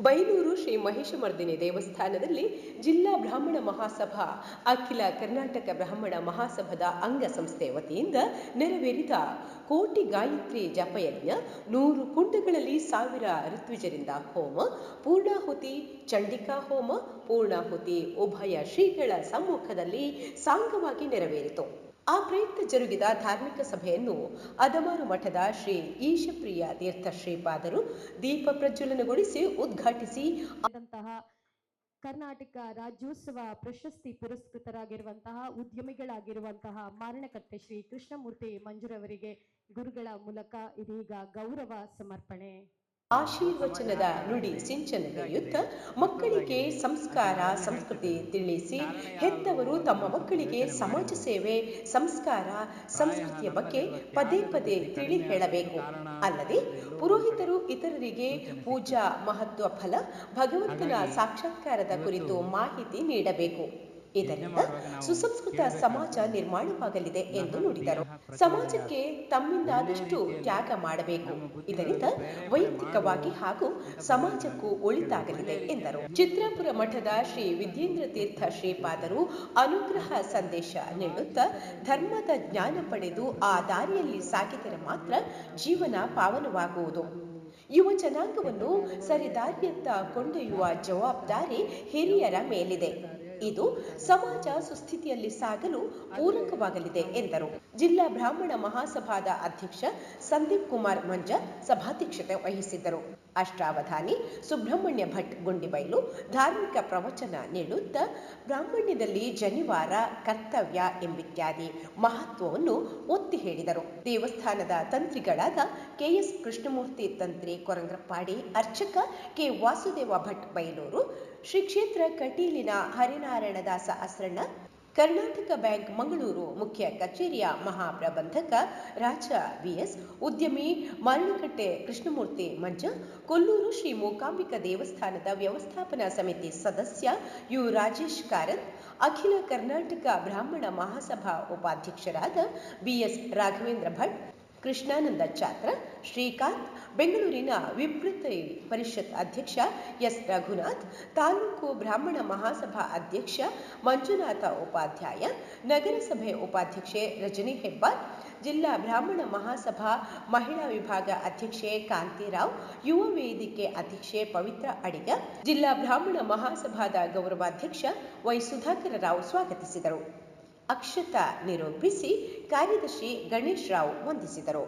ಬೈಲೂರು ಶ್ರೀ ಮಹಿಷಮರ್ದಿನಿ ದೇವಸ್ಥಾನದಲ್ಲಿ ಜಿಲ್ಲಾ ಬ್ರಾಹ್ಮಣ ಮಹಾಸಭಾ, ಅಖಿಲ ಕರ್ನಾಟಕ ಬ್ರಾಹ್ಮಣ ಮಹಾಸಭಾದ ಅಂಗಸಂಸ್ಥೆ ವತಿಯಿಂದ ನೆರವೇರಿದ ಕೋಟಿ ಗಾಯತ್ರಿ ಜಪಯಜ್ಞ, ನೂರು ಕುಂಡಗಳಲ್ಲಿ ಸಾವಿರ ಋತ್ವಿಜರಿಂದ ಹೋಮ, ಪೂರ್ಣಾಹುತಿ ಚಂಡಿಕಾ ಹೋಮ, ಪೂರ್ಣಾಹುತಿ ಉಭಯ ಶ್ರೀಗಳ ಸಮ್ಮುಖದಲ್ಲಿ ಸಾಂಗವಾಗಿ ನೆರವೇರಿತು. ಆ ಪ್ರಯುಕ್ತ ಜರುಗಿದ ಧಾರ್ಮಿಕ ಸಭೆಯನ್ನು ಅದಮಾರು ಮಠದ ಶ್ರೀ ಈಶಪ್ರಿಯ ತೀರ್ಥ ಶ್ರೀಪಾದರು ದೀಪ ಪ್ರಜ್ವಲನಗೊಳಿಸಿ ಉದ್ಘಾಟಿಸಿ ಕರ್ನಾಟಕ ರಾಜ್ಯೋತ್ಸವ ಪ್ರಶಸ್ತಿ ಪುರಸ್ಕೃತರಾಗಿರುವಂತಹ ಉದ್ಯಮಿಗಳಾಗಿರುವಂತಹ ಮಾರಣಕಟ್ಟೆ ಶ್ರೀ ಕೃಷ್ಣಮೂರ್ತಿ ಮಂಜುರವರಿಗೆ ಗುರುಗಳ ಮೂಲಕ ಇದೀಗ ಗೌರವ ಸಮರ್ಪಣೆ. ಆಶೀರ್ವಚನದ ನುಡಿ ಸಿಂಚನದೆಯುತ್ತ ಮಕ್ಕಳಿಗೆ ಸಂಸ್ಕಾರ, ಸಂಸ್ಕೃತಿ ತಿಳಿಸಿ ಹೆತ್ತವರು ತಮ್ಮ ಮಕ್ಕಳಿಗೆ ಸಮಾಜ ಸೇವೆ, ಸಂಸ್ಕಾರ, ಸಂಸ್ಕೃತಿಯ ಬಗ್ಗೆ ಪದೇ ಪದೇ ತಿಳಿ ಹೇಳಬೇಕು. ಅಲ್ಲದೆ ಪುರೋಹಿತರು ಇತರರಿಗೆ ಪೂಜಾ ಮಹತ್ವ ಫಲ ಭಗವಂತನ ಸಾಕ್ಷಾತ್ಕಾರದ ಕುರಿತು ಮಾಹಿತಿ ನೀಡಬೇಕು. ಇದರಿಂದ ಸುಸಂಸ್ಕೃತ ಸಮಾಜ ನಿರ್ಮಾಣವಾಗಲಿದೆ ಎಂದು ನುಡಿದರು. ಸಮಾಜಕ್ಕೆ ತಮ್ಮಿಂದಾದಷ್ಟು ತ್ಯಾಗ ಮಾಡಬೇಕು. ಇದರಿಂದ ವೈಯಕ್ತಿಕವಾಗಿ ಹಾಗೂ ಸಮಾಜಕ್ಕೂ ಒಳಿತಾಗಲಿದೆ ಎಂದರು. ಚಿತ್ರಾಪುರ ಮಠದ ಶ್ರೀ ವಿದ್ಯೇಂದ್ರ ತೀರ್ಥ ಶ್ರೀಪಾದರು ಅನುಗ್ರಹ ಸಂದೇಶ ನೀಡುತ್ತಾ ಧರ್ಮದ ಜ್ಞಾನ ಪಡೆದು ಆ ದಾರಿಯಲ್ಲಿ ಸಾಗಿದರೆ ಮಾತ್ರ ಜೀವನ ಪಾವನವಾಗುವುದು. ಯುವ ಜನಾಂಗವನ್ನು ಸರಿದಾರಿಯತ್ತ ಕೊಂಡೊಯ್ಯುವ ಜವಾಬ್ದಾರಿ ಹಿರಿಯರ ಮೇಲಿದೆ. ಇದು ಸಮಾಜ ಸುಸ್ಥಿತಿಯಲ್ಲಿ ಸಾಗಲು ಪೂರಕವಾಗಲಿದೆ ಎಂದರು. ಜಿಲ್ಲಾ ಬ್ರಾಹ್ಮಣ ಮಹಾಸಭಾದ ಅಧ್ಯಕ್ಷ ಸಂದೀಪ್ ಕುಮಾರ್ ಮಂಜ ಸಭಾಧ್ಯಕ್ಷತೆ ವಹಿಸಿದ್ದರು. ಅಷ್ಟಾವಧಾನಿ ಸುಬ್ರಹ್ಮಣ್ಯ ಭಟ್ ಗುಂಡಿಬೈಲು ಧಾರ್ಮಿಕ ಪ್ರವಚನ ನೀಡುತ್ತಾ ಬ್ರಾಹ್ಮಣ್ಯದಲ್ಲಿ ಜನಿವಾರ ಕರ್ತವ್ಯ ಎಂಬಿತ್ಯಾದಿ ಮಹತ್ವವನ್ನು ಒತ್ತಿ ಹೇಳಿದರು. ದೇವಸ್ಥಾನದ ತಂತ್ರಿಗಳಾದ ಕೆಎಸ್ ಕೃಷ್ಣಮೂರ್ತಿ ತಂತ್ರಿ ಕೊರಂಗ್ರಪ್ಪಾಡಿ ಅರ್ಚಕ ಕೆ ವಾಸುದೇವ ಭಟ್ ಬೈಲೂರು ಶ್ರೀ ಕ್ಷೇತ್ರ ಕಟೀಲಿನ ಹರಿನಾರಾಯಣದಾಸ ಅಸ್ರಣ್ಣ ಕರ್ನಾಟಕ ಬ್ಯಾಂಕ್ ಮಂಗಳೂರು ಮುಖ್ಯ ಕಚೇರಿಯ ಮಹಾಪ್ರಬಂಧಕ ರಾಜ ಬಿಎಸ್ ಉದ್ಯಮಿ ಮಾರಣಕಟ್ಟೆ ಕೃಷ್ಣಮೂರ್ತಿ ಮಂಜ ಕೊಲ್ಲೂರು ಶ್ರೀ ಮೂಕಾಂಬಿಕ ದೇವಸ್ಥಾನದ ವ್ಯವಸ್ಥಾಪನಾ ಸಮಿತಿ ಸದಸ್ಯ ಯು ರಾಜೇಶ್ ಕಾರತ್ ಅಖಿಲ ಕರ್ನಾಟಕ ಬ್ರಾಹ್ಮಣ ಮಹಾಸಭಾ ಉಪಾಧ್ಯಕ್ಷರಾದ ಬಿಎಸ್ ರಾಘವೇಂದ್ರ ಭಟ್ ಕೃಷ್ಣಾನಂದ ಚಾತ್ರ ಶ್ರೀಕಾಂತ್, ಬೆಂಗಳೂರಿನ ವಿವೃತ ಪರಿಷತ್ ಅಧ್ಯಕ್ಷ ಎಸ್. ರಘುನಾಥ್, ತಾಲೂಕು ಬ್ರಾಹ್ಮಣ ಮಹಾಸಭಾ ಅಧ್ಯಕ್ಷ ಮಂಜುನಾಥ ಉಪಾಧ್ಯಾಯ, ನಗರಸಭೆ ಉಪಾಧ್ಯಕ್ಷೆ ರಜನಿ ಹೆಬ್ಬಾರ್, ಜಿಲ್ಲಾ ಬ್ರಾಹ್ಮಣ ಮಹಾಸಭಾ ಮಹಿಳಾ ವಿಭಾಗ ಅಧ್ಯಕ್ಷೆ ಕಾಂತಿರಾವ್, ಯುವ ವೇದಿಕೆ ಅಧ್ಯಕ್ಷೆ ಪವಿತ್ರ ಅಡಿಗ, ಜಿಲ್ಲಾ ಬ್ರಾಹ್ಮಣ ಮಹಾಸಭಾದ ಗೌರವಾಧ್ಯಕ್ಷ ವೈ ಸುಧಾಕರ ರಾವ್ ಸ್ವಾಗತಿಸಿದರು. ಅಕ್ಷತ ನಿರೂಪಿಸಿ ಕಾರ್ಯದರ್ಶಿ ಗಣೇಶ್ ರಾವ್ ವಂದಿಸಿದರು.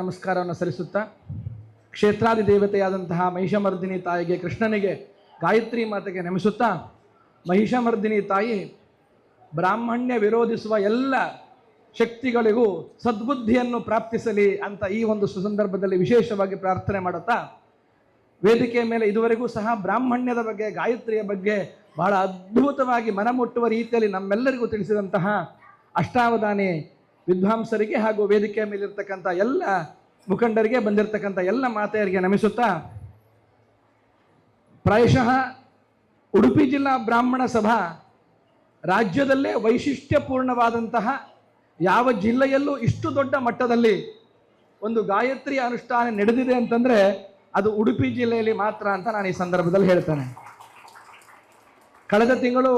ನಮಸ್ಕಾರವನ್ನು ಸಲ್ಲಿಸುತ್ತಾ ಕ್ಷೇತ್ರಾದಿ ದೇವತೆಯಾದಂತಹ ಮಹಿಷಮರ್ದಿನಿ ತಾಯಿಗೆ ಕೃಷ್ಣನಿಗೆ ಗಾಯತ್ರಿ ಮಾತೆಗೆ ನೆಮಿಸುತ್ತಾ ಮಹಿಷಮರ್ದಿನಿ ತಾಯಿ ಬ್ರಾಹ್ಮಣ್ಯ ವಿರೋಧಿಸುವ ಎಲ್ಲ ಶಕ್ತಿಗಳಿಗೂ ಸದ್ಬುದ್ಧಿಯನ್ನು ಪ್ರಾಪ್ತಿಸಲಿ ಅಂತ ಈ ಒಂದು ಸುಸಂದರ್ಭದಲ್ಲಿ ವಿಶೇಷವಾಗಿ ಪ್ರಾರ್ಥನೆ ಮಾಡುತ್ತಾ ವೇದಿಕೆಯ ಮೇಲೆ ಇದುವರೆಗೂ ಸಹ ಬ್ರಾಹ್ಮಣ್ಯದ ಬಗ್ಗೆ, ಗಾಯತ್ರಿಯ ಬಗ್ಗೆ ಬಹಳ ಅದ್ಭುತವಾಗಿ ಮನಮುಟ್ಟುವ ರೀತಿಯಲ್ಲಿ ನಮ್ಮೆಲ್ಲರಿಗೂ ತಿಳಿಸಿದಂತಹ ಅಷ್ಟಾವಧಾನಿ ವಿದ್ವಾಂಸರಿಗೆ ಹಾಗೂ ವೇದಿಕೆಯ ಮೇಲಿರ್ತಕ್ಕಂಥ ಎಲ್ಲ ಮುಖಂಡರಿಗೆ ಬಂದಿರತಕ್ಕಂಥ ಎಲ್ಲ ಮಾತೆಯರಿಗೆ ನಮಿಸುತ್ತಾ, ಪ್ರಾಯಶಃ ಉಡುಪಿ ಜಿಲ್ಲಾ ಬ್ರಾಹ್ಮಣ ಸಭಾ ರಾಜ್ಯದಲ್ಲೇ ವೈಶಿಷ್ಟ್ಯಪೂರ್ಣವಾದಂತಹ ಯಾವ ಜಿಲ್ಲೆಯಲ್ಲೂ ಇಷ್ಟು ದೊಡ್ಡ ಮಟ್ಟದಲ್ಲಿ ಒಂದು ಗಾಯತ್ರಿ ಅನುಷ್ಠಾನ ನಡೆದಿದೆ ಅಂತಂದರೆ ಅದು ಉಡುಪಿ ಜಿಲ್ಲೆಯಲ್ಲಿ ಮಾತ್ರ ಅಂತ ನಾನು ಈ ಸಂದರ್ಭದಲ್ಲಿ ಹೇಳ್ತೇನೆ. ಕಳೆದ ತಿಂಗಳು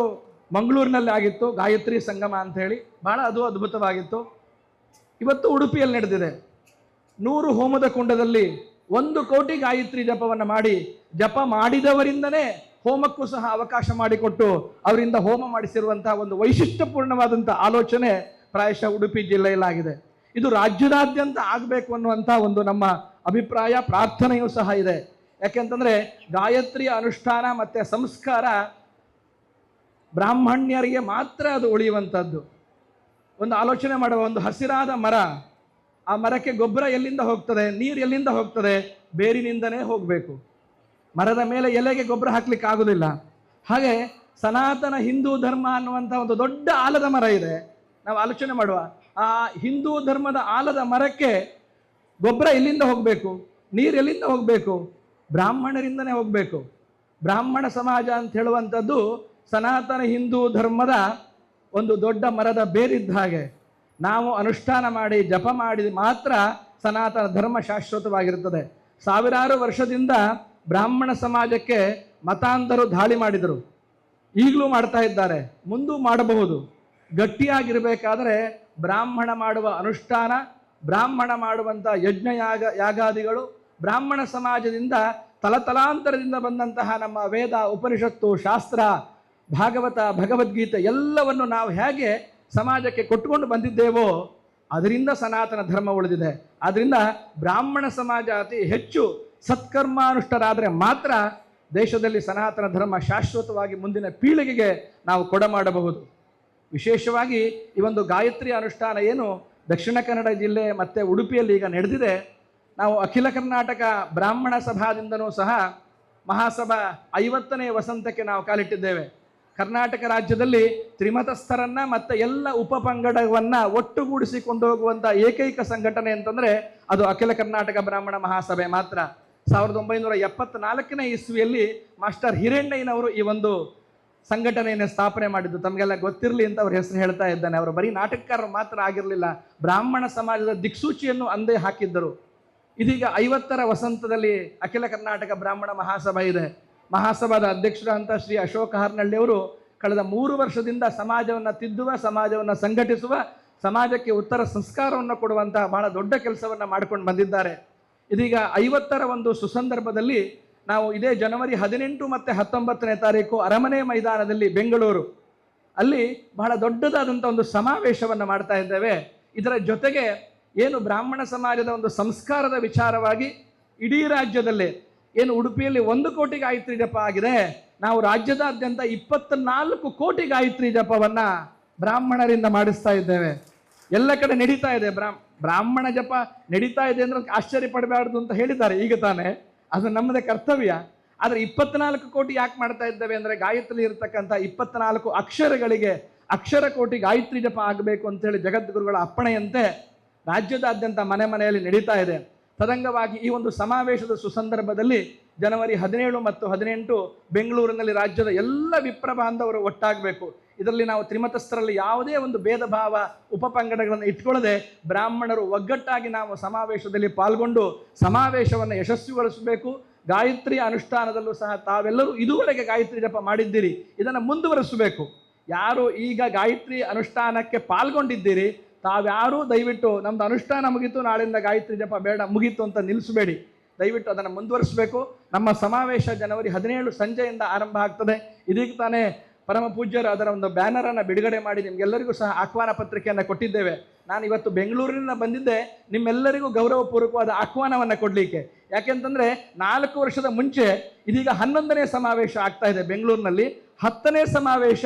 ಮಂಗಳೂರಿನಲ್ಲಿ ಆಗಿತ್ತು, ಗಾಯತ್ರಿ ಸಂಗಮ ಅಂತ ಹೇಳಿ. ಬಹಳ ಅದು ಅದ್ಭುತವಾಗಿತ್ತು. ಇವತ್ತು ಉಡುಪಿಯಲ್ಲಿ ನಡೆದಿದೆ. ನೂರು ಹೋಮದ ಕುಂಡದಲ್ಲಿ ಒಂದು ಕೋಟಿ ಗಾಯತ್ರಿ ಜಪವನ್ನು ಮಾಡಿ, ಜಪ ಮಾಡಿದವರಿಂದನೇ ಹೋಮಕ್ಕೂ ಸಹ ಅವಕಾಶ ಮಾಡಿಕೊಟ್ಟು, ಅವರಿಂದ ಹೋಮ ಮಾಡಿಸಿರುವಂತಹ ಒಂದು ವೈಶಿಷ್ಟ್ಯಪೂರ್ಣವಾದಂಥ ಆಲೋಚನೆ ಪ್ರಾಯಶಃ ಉಡುಪಿ ಜಿಲ್ಲೆಯಲ್ಲಾಗಿದೆ. ಇದು ರಾಜ್ಯದಾದ್ಯಂತ ಆಗಬೇಕು ಅನ್ನುವಂಥ ಒಂದು ನಮ್ಮ ಅಭಿಪ್ರಾಯ, ಪ್ರಾರ್ಥನೆಯೂ ಸಹ ಇದೆ. ಯಾಕೆಂತಂದ್ರೆ ಗಾಯತ್ರಿಯ ಅನುಷ್ಠಾನ ಮತ್ತು ಸಂಸ್ಕಾರ ಬ್ರಾಹ್ಮಣ್ಯರಿಗೆ ಮಾತ್ರ ಅದು ಉಳಿಯುವಂಥದ್ದು. ಒಂದು ಆಲೋಚನೆ ಮಾಡುವ ಒಂದು ಹಸಿರಾದ ಮರ, ಆ ಮರಕ್ಕೆ ಗೊಬ್ಬರ ಎಲ್ಲಿಂದ ಹೋಗ್ತದೆ, ನೀರು ಎಲ್ಲಿಂದ ಹೋಗ್ತದೆ? ಬೇರಿನಿಂದನೇ ಹೋಗಬೇಕು. ಮರದ ಮೇಲೆ ಎಲೆಗೆ ಗೊಬ್ಬರ ಹಾಕ್ಲಿಕ್ಕೆ ಆಗೋದಿಲ್ಲ. ಹಾಗೆ ಸನಾತನ ಹಿಂದೂ ಧರ್ಮ ಅನ್ನುವಂಥ ಒಂದು ದೊಡ್ಡ ಆಲದ ಮರ ಇದೆ. ನಾವು ಆಲೋಚನೆ ಮಾಡುವ, ಆ ಹಿಂದೂ ಧರ್ಮದ ಆಲದ ಮರಕ್ಕೆ ಗೊಬ್ಬರ ಎಲ್ಲಿಂದ ಹೋಗಬೇಕು? ನೀರು ಎಲ್ಲಿಂದ ಹೋಗಬೇಕು? ಬ್ರಾಹ್ಮಣರಿಂದನೇ ಹೋಗಬೇಕು. ಬ್ರಾಹ್ಮಣ ಸಮಾಜ ಅಂತ ಹೇಳುವಂಥದ್ದು ಸನಾತನ ಹಿಂದೂ ಧರ್ಮದ ಒಂದು ದೊಡ್ಡ ಮರದ ಬೇರಿದ್ದ ಹಾಗೆ ನಾವು ಅನುಷ್ಠಾನ ಮಾಡಿ ಜಪ ಮಾಡಿ ಮಾತ್ರ ಸನಾತನ ಧರ್ಮ ಶಾಶ್ವತವಾಗಿರುತ್ತದೆ. ಸಾವಿರಾರು ವರ್ಷದಿಂದ ಬ್ರಾಹ್ಮಣ ಸಮಾಜಕ್ಕೆ ಮತಾಂಧರು ದಾಳಿ ಮಾಡಿದರು. ಈಗಲೂ ಮಾಡ್ತಾ ಇದ್ದಾರೆ. ಮುಂದೂ ಮಾಡಬಹುದು. ಗಟ್ಟಿಯಾಗಿರಬೇಕಾದರೆ ಬ್ರಾಹ್ಮಣ ಮಾಡುವ ಅನುಷ್ಠಾನ, ಬ್ರಾಹ್ಮಣ ಮಾಡುವಂಥ ಯಜ್ಞ ಯಾಗ ಯಾಗಾದಿಗಳು, ಬ್ರಾಹ್ಮಣ ಸಮಾಜದಿಂದ ತಲತಲಾಂತರದಿಂದ ಬಂದಂತಹ ನಮ್ಮ ವೇದ, ಉಪನಿಷತ್ತು, ಶಾಸ್ತ್ರ ಭಾಗವತ, ಭಗವದ್ಗೀತೆ ಎಲ್ಲವನ್ನು ನಾವು ಹೇಗೆ ಸಮಾಜಕ್ಕೆ ಕೊಟ್ಟುಕೊಂಡು ಬಂದಿದ್ದೇವೋ, ಅದರಿಂದ ಸನಾತನ ಧರ್ಮ ಉಳಿದಿದೆ. ಆದ್ದರಿಂದ ಬ್ರಾಹ್ಮಣ ಸಮಾಜ ಅತಿ ಹೆಚ್ಚು ಸತ್ಕರ್ಮಾನುಷ್ಠರಾದರೆ ಮಾತ್ರ ದೇಶದಲ್ಲಿ ಸನಾತನ ಧರ್ಮ ಶಾಶ್ವತವಾಗಿ ಮುಂದಿನ ಪೀಳಿಗೆಗೆ ನಾವು ಕೊಡಮಾಡಬಹುದು ವಿಶೇಷವಾಗಿ ಈ ಒಂದು ಗಾಯತ್ರಿ ಅನುಷ್ಠಾನ ಏನು ದಕ್ಷಿಣ ಕನ್ನಡ ಜಿಲ್ಲೆ ಮತ್ತು ಉಡುಪಿಯಲ್ಲಿ ಈಗ ನಡೆದಿದೆ. ನಾವು ಅಖಿಲ ಕರ್ನಾಟಕ ಬ್ರಾಹ್ಮಣ ಸಭಾದಿಂದನೂ ಸಹ ಮಹಾಸಭಾ ಐವತ್ತನೇ ವಸಂತಕ್ಕೆ ನಾವು ಕಾಲಿಟ್ಟಿದ್ದೇವೆ. ಕರ್ನಾಟಕ ರಾಜ್ಯದಲ್ಲಿ ತ್ರಿಮತಸ್ಥರನ್ನ ಮತ್ತು ಎಲ್ಲ ಉಪಪಂಗಡವನ್ನ ಒಟ್ಟುಗೂಡಿಸಿಕೊಂಡು ಹೋಗುವಂಥ ಏಕೈಕ ಸಂಘಟನೆ ಅಂತಂದ್ರೆ ಅದು ಅಖಿಲ ಕರ್ನಾಟಕ ಬ್ರಾಹ್ಮಣ ಮಹಾಸಭೆ ಮಾತ್ರ. ಸಾವಿರದ ಒಂಬೈನೂರ ಎಪ್ಪತ್ನಾಲ್ಕನೇ ಇಸ್ವಿಯಲ್ಲಿ ಮಾಸ್ಟರ್ ಹಿರಣ್ಣಯ್ಯನವರು ಈ ಒಂದು ಸಂಘಟನೆಯನ್ನು ಸ್ಥಾಪನೆ ಮಾಡಿದ್ದು. ತಮಗೆಲ್ಲ ಗೊತ್ತಿರಲಿ ಅಂತ ಅವ್ರ ಹೆಸರು ಹೇಳ್ತಾ ಇದ್ದಾನೆ. ಅವರು ಬರೀ ನಾಟಕಕಾರರು ಮಾತ್ರ ಆಗಿರಲಿಲ್ಲ. ಬ್ರಾಹ್ಮಣ ಸಮಾಜದ ದಿಕ್ಸೂಚಿಯನ್ನು ಅಂದೇ ಹಾಕಿದ್ದರು. ಇದೀಗ ಐವತ್ತರ ವಸಂತದಲ್ಲಿ ಅಖಿಲ ಕರ್ನಾಟಕ ಬ್ರಾಹ್ಮಣ ಮಹಾಸಭಾ ಇದೆ. ಮಹಾಸಭಾದ ಅಧ್ಯಕ್ಷರಂತ ಶ್ರೀ ಅಶೋಕ ಹಾರ್ನಳ್ಳಿ ಅವರು ಕಳೆದ ಮೂರು ವರ್ಷದಿಂದ ಸಮಾಜವನ್ನು ತಿದ್ದುವ, ಸಮಾಜವನ್ನು ಸಂಘಟಿಸುವ, ಸಮಾಜಕ್ಕೆ ಉತ್ತರ ಸಂಸ್ಕಾರವನ್ನು ಕೊಡುವಂತಹ ಬಹಳ ದೊಡ್ಡ ಕೆಲಸವನ್ನು ಮಾಡಿಕೊಂಡು ಬಂದಿದ್ದಾರೆ. ಇದೀಗ ಐವತ್ತರ ಒಂದು ಸುಸಂದರ್ಭದಲ್ಲಿ ನಾವು ಇದೇ ಜನವರಿ ಹದಿನೆಂಟು ಮತ್ತು ಹತ್ತೊಂಬತ್ತನೇ ತಾರೀಕು ಅರಮನೆ ಮೈದಾನದಲ್ಲಿ ಬೆಂಗಳೂರು. ಅಲ್ಲಿ ಬಹಳ ದೊಡ್ಡದಾದಂಥ ಒಂದು ಸಮಾವೇಶವನ್ನು ಮಾಡ್ತಾ ಇದ್ದೇವೆ. ಇದರ ಜೊತೆಗೆ ಏನು ಬ್ರಾಹ್ಮಣ ಸಮಾಜದ ಒಂದು ಸಂಸ್ಕಾರದ ವಿಚಾರವಾಗಿ ಇಡೀ ರಾಜ್ಯದಲ್ಲೇ ಏನು ಉಡುಪಿಯಲ್ಲಿ ಒಂದು ಕೋಟಿ ಗಾಯತ್ರಿ ಜಪ ಆಗಿದೆ. ನಾವು ರಾಜ್ಯದಾದ್ಯಂತ ಇಪ್ಪತ್ನಾಲ್ಕು ಕೋಟಿ ಗಾಯತ್ರಿ ಜಪವನ್ನ ಬ್ರಾಹ್ಮಣರಿಂದ ಮಾಡಿಸ್ತಾ ಇದ್ದೇವೆ. ಎಲ್ಲ ಕಡೆ ನಡೀತಾ ಇದೆ ಬ್ರಾಹ್ಮ ಬ್ರಾಹ್ಮಣ ಜಪ ನಡೀತಾ ಇದೆ ಅಂದ್ರೆ ಆಶ್ಚರ್ಯ ಪಡಬಾರ್ದು ಅಂತ ಹೇಳಿದ್ದಾರೆ ಈಗ ತಾನೇ. ಅದು ನಮ್ಮದೇ ಕರ್ತವ್ಯ. ಆದರೆ ಇಪ್ಪತ್ನಾಲ್ಕು ಕೋಟಿ ಯಾಕೆ ಮಾಡ್ತಾ ಇದ್ದೇವೆ ಅಂದರೆ ಗಾಯತ್ರಿ ಇರತಕ್ಕಂಥ ಇಪ್ಪತ್ನಾಲ್ಕು ಅಕ್ಷರಗಳಿಗೆ ಅಕ್ಷರ ಕೋಟಿ ಗಾಯತ್ರಿ ಜಪ ಆಗಬೇಕು ಅಂತೇಳಿ ಜಗದ್ಗುರುಗಳ ಅಪ್ಪಣೆಯಂತೆ ರಾಜ್ಯದಾದ್ಯಂತ ಮನೆ ಮನೆಯಲ್ಲಿ ನಡೀತಾ ಇದೆ. ತದಂಗವಾಗಿ ಈ ಒಂದು ಸಮಾವೇಶದ ಸುಸಂದರ್ಭದಲ್ಲಿ ಜನವರಿ ಹದಿನೇಳು ಮತ್ತು ಹದಿನೆಂಟು ಬೆಂಗಳೂರಿನಲ್ಲಿ ರಾಜ್ಯದ ಎಲ್ಲ ವಿಪ್ರ ಬಾಂಧವರು ಒಟ್ಟಾಗಬೇಕು. ಇದರಲ್ಲಿ ನಾವು ತ್ರಿಮತಸ್ಥರಲ್ಲಿ ಯಾವುದೇ ಒಂದು ಭೇದ ಭಾವ ಉಪಪಂಗಡಗಳನ್ನು ಇಟ್ಕೊಳ್ಳದೆ ಬ್ರಾಹ್ಮಣರು ಒಗ್ಗಟ್ಟಾಗಿ ನಾವು ಸಮಾವೇಶದಲ್ಲಿ ಪಾಲ್ಗೊಂಡು ಸಮಾವೇಶವನ್ನು ಯಶಸ್ವಿಗೊಳಿಸಬೇಕು. ಗಾಯತ್ರಿ ಅನುಷ್ಠಾನದಲ್ಲೂ ಸಹ ತಾವೆಲ್ಲರೂ ಇದುವರೆಗೆ ಗಾಯತ್ರಿ ಜಪ ಮಾಡಿದ್ದೀರಿ. ಇದನ್ನು ಮುಂದುವರಿಸಬೇಕು. ಯಾರು ಈಗ ಗಾಯತ್ರಿ ಅನುಷ್ಠಾನಕ್ಕೆ ಪಾಲ್ಗೊಂಡಿದ್ದೀರಿ ತಾವ್ಯಾರೂ ದಯವಿಟ್ಟು ನಮ್ದು ಅನುಷ್ಠಾನ ಮುಗೀತು, ನಾಳಿಂದ ಗಾಯತ್ರಿ ಜಪ ಬೇಡ, ಮುಗೀತು ಅಂತ ನಿಲ್ಲಿಸಬೇಡಿ ದಯವಿಟ್ಟು ಅದನ್ನು ಮುಂದುವರಿಸಬೇಕು. ನಮ್ಮ ಸಮಾವೇಶ ಜನವರಿ ಹದಿನೇಳು ಸಂಜೆಯಿಂದ ಆರಂಭ ಆಗ್ತದೆ. ಇದೀಗ ತಾನೇ ಪರಮ ಪೂಜ್ಯರು ಅದರ ಒಂದು ಬ್ಯಾನರನ್ನು ಬಿಡುಗಡೆ ಮಾಡಿ ನಿಮಗೆಲ್ಲರಿಗೂ ಸಹ ಆಹ್ವಾನ ಪತ್ರಿಕೆಯನ್ನು ಕೊಟ್ಟಿದ್ದೇವೆ. ನಾನು ಇವತ್ತು ಬೆಂಗಳೂರಿನಿಂದ ಬಂದಿದ್ದೆ. ನಿಮ್ಮೆಲ್ಲರಿಗೂ ಗೌರವಪೂರ್ವಕವಾದ ಆಹ್ವಾನವನ್ನು ಕೊಡಲಿಕ್ಕೆ. ಯಾಕೆಂತಂದರೆ ನಾಲ್ಕು ವರ್ಷದ ಮುಂಚೆ ಇದೀಗ ಹನ್ನೊಂದನೇ ಸಮಾವೇಶ ಆಗ್ತಾ ಇದೆ ಬೆಂಗಳೂರಿನಲ್ಲಿ. ಹತ್ತನೇ ಸಮಾವೇಶ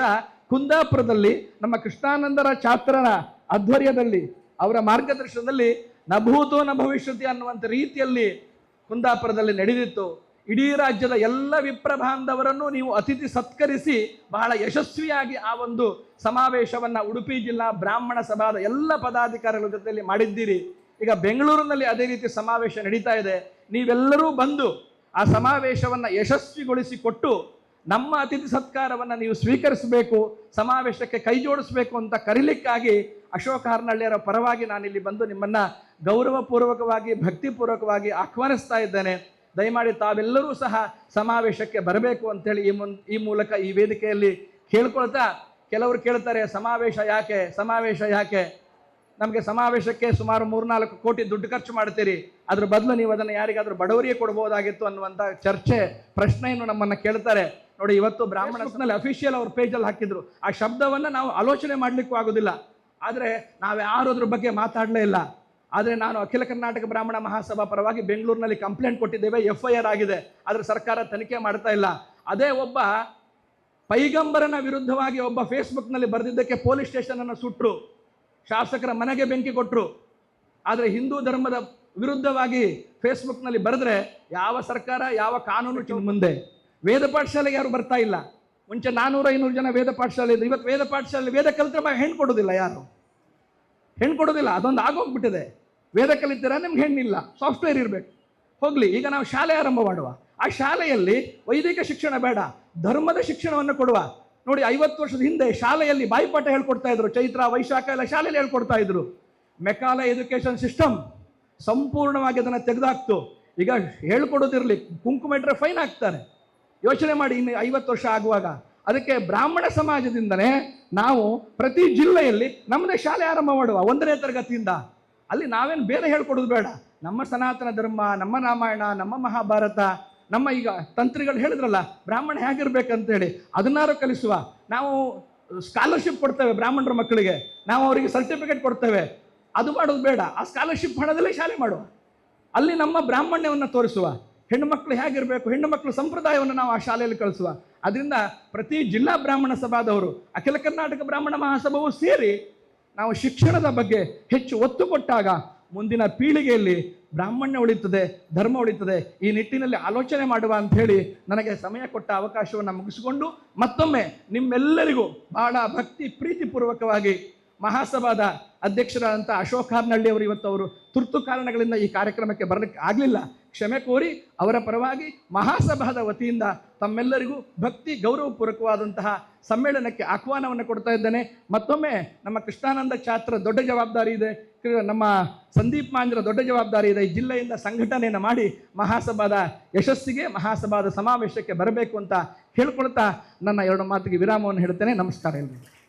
ಕುಂದಾಪುರದಲ್ಲಿ. ನಮ್ಮ ಕೃಷ್ಣಾನಂದರ ಛಾತ್ರನ ಆಧ್ವರ್ಯದಲ್ಲಿ ಅವರ ಮಾರ್ಗದರ್ಶನದಲ್ಲಿ ನಭೂತೋ ನ ಭವಿಷ್ಯತಿ ಅನ್ನುವಂಥ ರೀತಿಯಲ್ಲಿ ಕುಂದಾಪುರದಲ್ಲಿ ನಡೆದಿತ್ತು. ಇಡೀ ರಾಜ್ಯದ ಎಲ್ಲ ವಿಪ್ರ ಬಾಂಧವರನ್ನು ನೀವು ಅತಿಥಿ ಸತ್ಕರಿಸಿ ಬಹಳ ಯಶಸ್ವಿಯಾಗಿ ಆ ಒಂದು ಸಮಾವೇಶವನ್ನು ಉಡುಪಿ ಜಿಲ್ಲಾ ಬ್ರಾಹ್ಮಣ ಸಭಾದ ಎಲ್ಲ ಪದಾಧಿಕಾರಿಗಳ ಜೊತೆಯಲ್ಲಿ ಮಾಡಿದ್ದೀರಿ. ಈಗ ಬೆಂಗಳೂರಿನಲ್ಲಿ ಅದೇ ರೀತಿ ಸಮಾವೇಶ ನಡೀತಾ ಇದೆ. ನೀವೆಲ್ಲರೂ ಬಂದು ಆ ಸಮಾವೇಶವನ್ನು ಯಶಸ್ವಿಗೊಳಿಸಿಕೊಟ್ಟು ನಮ್ಮ ಅತಿಥಿ ಸತ್ಕಾರವನ್ನು ನೀವು ಸ್ವೀಕರಿಸಬೇಕು, ಸಮಾವೇಶಕ್ಕೆ ಕೈ ಜೋಡಿಸಬೇಕು ಅಂತ ಕರೀಲಿಕ್ಕಾಗಿ ಅಶೋಕ ಹಾರ್ನಳ್ಳಿಯರ ಪರವಾಗಿ ನಾನು ಇಲ್ಲಿ ಬಂದು ನಿಮ್ಮನ್ನ ಗೌರವಪೂರ್ವಕವಾಗಿ ಭಕ್ತಿಪೂರ್ವಕವಾಗಿ ಆಹ್ವಾನಿಸ್ತಾ ಇದ್ದೇನೆ. ದಯಮಾಡಿ ತಾವೆಲ್ಲರೂ ಸಹ ಸಮಾವೇಶಕ್ಕೆ ಬರಬೇಕು ಅಂತೇಳಿ ಈ ಮುನ್ ಈ ಮೂಲಕ ಈ ವೇದಿಕೆಯಲ್ಲಿ ಕೇಳ್ಕೊಳ್ತಾ ಕೆಲವರು ಕೇಳ್ತಾರೆ ಸಮಾವೇಶ ಯಾಕೆ ಸಮಾವೇಶ ಯಾಕೆ? ನಮಗೆ ಸಮಾವೇಶಕ್ಕೆ ಸುಮಾರು ಮೂರ್ನಾಲ್ಕು ಕೋಟಿ ದುಡ್ಡು ಖರ್ಚು ಮಾಡ್ತೀರಿ. ಅದ್ರ ಬದಲು ನೀವು ಅದನ್ನು ಯಾರಿಗಾದರೂ ಬಡವರಿಗೆ ಕೊಡ್ಬೋದಾಗಿತ್ತು ಅನ್ನುವಂಥ ಚರ್ಚೆ ಪ್ರಶ್ನೆಯನ್ನು ನಮ್ಮನ್ನು ಕೇಳ್ತಾರೆ. ನೋಡಿ ಇವತ್ತು ಬ್ರಾಹ್ಮಣ ಅಫಿಷಿಯಲ್ ಅವ್ರ ಪೇಜಲ್ಲಿ ಹಾಕಿದ್ರು. ಆ ಶಬ್ದವನ್ನು ನಾವು ಆಲೋಚನೆ ಮಾಡಲಿಕ್ಕೂ ಆಗೋದಿಲ್ಲ. ಆದರೆ ನಾವು ಯಾರೋದ್ರ ಬಗ್ಗೆ ಮಾತಾಡಲೇ ಇಲ್ಲ. ಆದರೆ ನಾನು ಅಖಿಲ ಕರ್ನಾಟಕ ಬ್ರಾಹ್ಮಣ ಮಹಾಸಭಾ ಪರವಾಗಿ ಬೆಂಗಳೂರಿನಲ್ಲಿ ಕಂಪ್ಲೇಂಟ್ ಕೊಟ್ಟಿದ್ದೇವೆ ಎಫ್ ಐ ಆರ್ ಆಗಿದೆ. ಆದರೆ ಸರ್ಕಾರ ತನಿಖೆ ಮಾಡ್ತಾ ಇಲ್ಲ. ಅದೇ ಒಬ್ಬ ಪೈಗಂಬರನ ವಿರುದ್ಧವಾಗಿ ಒಬ್ಬ ಫೇಸ್ಬುಕ್ನಲ್ಲಿ ಬರೆದಿದ್ದಕ್ಕೆ ಪೊಲೀಸ್ ಸ್ಟೇಷನನ್ನು ಸುಟ್ಟರು ಶಾಸಕರ ಮನೆಗೆ ಬೆಂಕಿ ಕೊಟ್ಟರು ಆದರೆ ಹಿಂದೂ ಧರ್ಮದ ವಿರುದ್ಧವಾಗಿ ಫೇಸ್ಬುಕ್ನಲ್ಲಿ ಬರೆದ್ರೆ ಯಾವ ಸರ್ಕಾರ, ಯಾವ ಕಾನೂನು ಮುಂದೆ? ವೇದ ಪಾಠಶಾಲೆಗೆ ಯಾರು ಬರ್ತಾ ಇಲ್ಲ. ಮುಂಚೆ ನಾನೂರ ಐನೂರು ಜನ ವೇದ ಪಾಠಶಾಲೆ ಇದ್ರು ಇವತ್ತು ವೇದ ಪಾಠಶಾಲೆ ವೇದ ಕಲಿತ್ರೆ ಹೆಣ್ಣು ಕೊಡೋದಿಲ್ಲ ಯಾರು? ಹೆಣ್ಣು ಕೊಡೋದಿಲ್ಲ, ಅದೊಂದು ಆಗೋಗ್ಬಿಟ್ಟಿದೆ. ವೇದ ಕಲಿತೀರ? ನಿಮ್ಗೆ ಹೆಣ್ಣಿಲ್ಲ. ಸಾಫ್ಟ್ವೇರ್ ಇರಬೇಕು. ಹೋಗ್ಲಿ, ಈಗ ನಾವು ಶಾಲೆ ಆರಂಭ ಮಾಡುವ. ಆ ಶಾಲೆಯಲ್ಲಿ ವೈದಿಕ ಶಿಕ್ಷಣ ಬೇಡ, ಧರ್ಮದ ಶಿಕ್ಷಣವನ್ನು ಕೊಡುವ. ನೋಡಿ, ಐವತ್ತು ವರ್ಷದ ಹಿಂದೆ ಶಾಲೆಯಲ್ಲಿ ಬಾಯಿಪಾಠ ಹೇಳ್ಕೊಡ್ತಾ ಇದ್ರು. ಚೈತ್ರ, ವೈಶಾಖ ಎಲ್ಲ ಶಾಲೆಯಲ್ಲಿ ಹೇಳ್ಕೊಡ್ತಾ ಇದ್ರು. ಮೆಕಾಲ ಎಜುಕೇಶನ್ ಸಿಸ್ಟಮ್ ಸಂಪೂರ್ಣವಾಗಿ ಅದನ್ನು ತೆಗೆದಾಕ್ತು. ಈಗ ಹೇಳ್ಕೊಡೋದಿರಲಿ, ಕುಂಕುಮ ಇಟ್ಟರೆ ಫೈನ್ ಹಾಕ್ತಾರೆ ಯೋಚನೆ ಮಾಡಿ ಇನ್ನು ಐವತ್ತು ವರ್ಷ ಆಗುವಾಗ. ಅದಕ್ಕೆ ಬ್ರಾಹ್ಮಣ ಸಮಾಜದಿಂದನೇ ನಾವು ಪ್ರತಿ ಜಿಲ್ಲೆಯಲ್ಲಿ ನಮ್ಮದೇ ಶಾಲೆ ಆರಂಭ ಮಾಡುವ ಒಂದನೇ ತರಗತಿಯಿಂದ. ಅಲ್ಲಿ ನಾವೇನು ಬೇರೆ ಹೇಳ್ಕೊಡೋದು ಬೇಡ. ನಮ್ಮ ಸನಾತನ ಧರ್ಮ, ನಮ್ಮ ರಾಮಾಯಣ, ನಮ್ಮ ಮಹಾಭಾರತ, ನಮ್ಮ ಈಗ ತಂತ್ರಿಗಳು ಹೇಳಿದ್ರಲ್ಲ, ಬ್ರಾಹ್ಮಣ ಹೇಗಿರ್ಬೇಕಂತೇಳಿ ಅದನ್ನಾರು ಕಲಿಸುವ. ನಾವು ಸ್ಕಾಲರ್ಶಿಪ್ ಕೊಡ್ತೇವೆ ಬ್ರಾಹ್ಮಣರ ಮಕ್ಕಳಿಗೆ. ನಾವು ಅವರಿಗೆ ಸರ್ಟಿಫಿಕೇಟ್ ಕೊಡ್ತೇವೆ. ಅದು ಮಾಡೋದು ಬೇಡ. ಆ ಸ್ಕಾಲರ್ಶಿಪ್ ಹಣದಲ್ಲೇ ಶಾಲೆ ಮಾಡುವ. ಅಲ್ಲಿ ನಮ್ಮ ಬ್ರಾಹ್ಮಣ್ಯವನ್ನು ತೋರಿಸುವ. ಹೆಣ್ಣು ಮಕ್ಕಳು ಹೇಗಿರಬೇಕು? ಹೆಣ್ಣು ಮಕ್ಕಳು ಸಂಪ್ರದಾಯವನ್ನು ನಾವು ಆ ಶಾಲೆಯಲ್ಲಿ ಕಳಿಸುವ. ಅದರಿಂದ ಪ್ರತಿ ಜಿಲ್ಲಾ ಬ್ರಾಹ್ಮಣ ಸಭಾದವರು, ಅಖಿಲ ಕರ್ನಾಟಕ ಬ್ರಾಹ್ಮಣ ಮಹಾಸಭಾವು ಸೇರಿ ನಾವು ಶಿಕ್ಷಣದ ಬಗ್ಗೆ ಹೆಚ್ಚು ಒತ್ತು ಕೊಟ್ಟಾಗ ಮುಂದಿನ ಪೀಳಿಗೆಯಲ್ಲಿ ಬ್ರಾಹ್ಮಣ್ಯ ಉಳಿತದೆ ಧರ್ಮ ಉಳಿತದೆ ಈ ನಿಟ್ಟಿನಲ್ಲಿ ಆಲೋಚನೆ ಮಾಡುವ ಅಂತ ಹೇಳಿ ನನಗೆ ಸಮಯ ಕೊಟ್ಟ ಅವಕಾಶವನ್ನು ಮುಗಿಸಿಕೊಂಡು ಮತ್ತೊಮ್ಮೆ ನಿಮ್ಮೆಲ್ಲರಿಗೂ ಬಹಳ ಭಕ್ತಿ ಪ್ರೀತಿಪೂರ್ವಕವಾಗಿ ಮಹಾಸಭಾದ ಅಧ್ಯಕ್ಷರಾದಂಥ ಅಶೋಕ್ ಹಾರ್ನಳ್ಳಿ ಅವರು ಇವತ್ತು ಅವರು ತುರ್ತು ಕಾರಣಗಳಿಂದ ಈ ಕಾರ್ಯಕ್ರಮಕ್ಕೆ ಬರಲಿಕ್ಕೆ ಆಗಲಿಲ್ಲ. ಕ್ಷಮೆ ಕೋರಿ ಅವರ ಪರವಾಗಿ ಮಹಾಸಭಾದ ವತಿಯಿಂದ ತಮ್ಮೆಲ್ಲರಿಗೂ ಭಕ್ತಿ ಗೌರವಪೂರ್ವಕವಾದಂತಹ ಸಮ್ಮೇಳನಕ್ಕೆ ಆಹ್ವಾನವನ್ನು ಕೊಡ್ತಾ ಇದ್ದೇನೆ. ಮತ್ತೊಮ್ಮೆ ನಮ್ಮ ಕೃಷ್ಣಾನಂದ ಛಾತ್ರ ದೊಡ್ಡ ಜವಾಬ್ದಾರಿ ಇದೆ. ನಮ್ಮ ಸಂದೀಪ್ ಮಾಂಜ್ರ ದೊಡ್ಡ ಜವಾಬ್ದಾರಿ ಇದೆ. ಈ ಜಿಲ್ಲೆಯಿಂದ ಸಂಘಟನೆಯನ್ನು ಮಾಡಿ ಮಹಾಸಭಾದ ಯಶಸ್ಸಿಗೆ ಮಹಾಸಭಾದ ಸಮಾವೇಶಕ್ಕೆ ಬರಬೇಕು ಅಂತ ಹೇಳ್ಕೊಳ್ತಾ ನನ್ನ ಎರಡು ಮಾತಿಗೆ ವಿರಾಮವನ್ನು ಹೇಳ್ತೇನೆ. ನಮಸ್ಕಾರ ಎಲ್ರಿಗೂ.